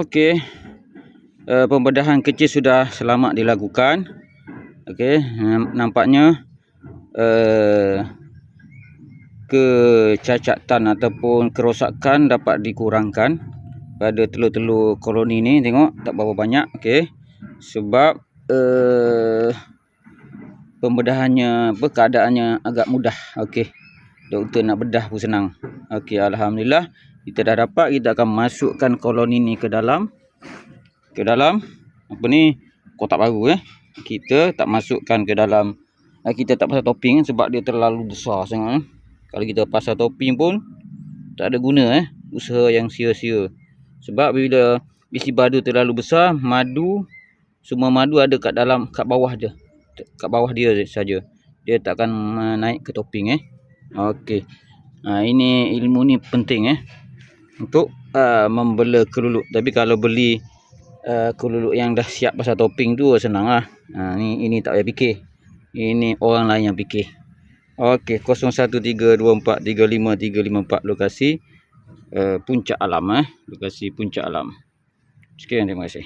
Okey. Uh, pembedahan kecil sudah selamat dilakukan. Okey, nampaknya uh, kecacatan ataupun kerosakan dapat dikurangkan pada telur-telur koloni ni. Tengok tak berapa banyak. Okey. Sebab uh, pembedahannya apa keadaannya agak mudah. Okey. Doktor nak bedah pun senang. Okey, alhamdulillah kita dah dapat kita akan masukkan koloni ni ke dalam. Ke dalam. Apa ni? Kotak baru eh. Kita tak masukkan ke dalam. Eh, kita tak pasal topping sebab dia terlalu besar sangat eh. kalau kita pasal topping pun tak ada guna eh. Usaha yang sia-sia. Sebab bila bisi badu terlalu besar madu semua madu ada kat dalam kat bawah dia. Kat bawah dia saja. Dia takkan naik ke topping eh. Okey. Ha, ini ilmu ni penting eh untuk uh, membela keluluk tapi kalau beli uh, keluluk yang dah siap pasal topping tu senang lah uh, ni, ini tak payah fikir. Ini orang lain yang fikir. Ok 0132435354 lokasi uh, puncak alam eh. Lokasi puncak alam. Sekian terima kasih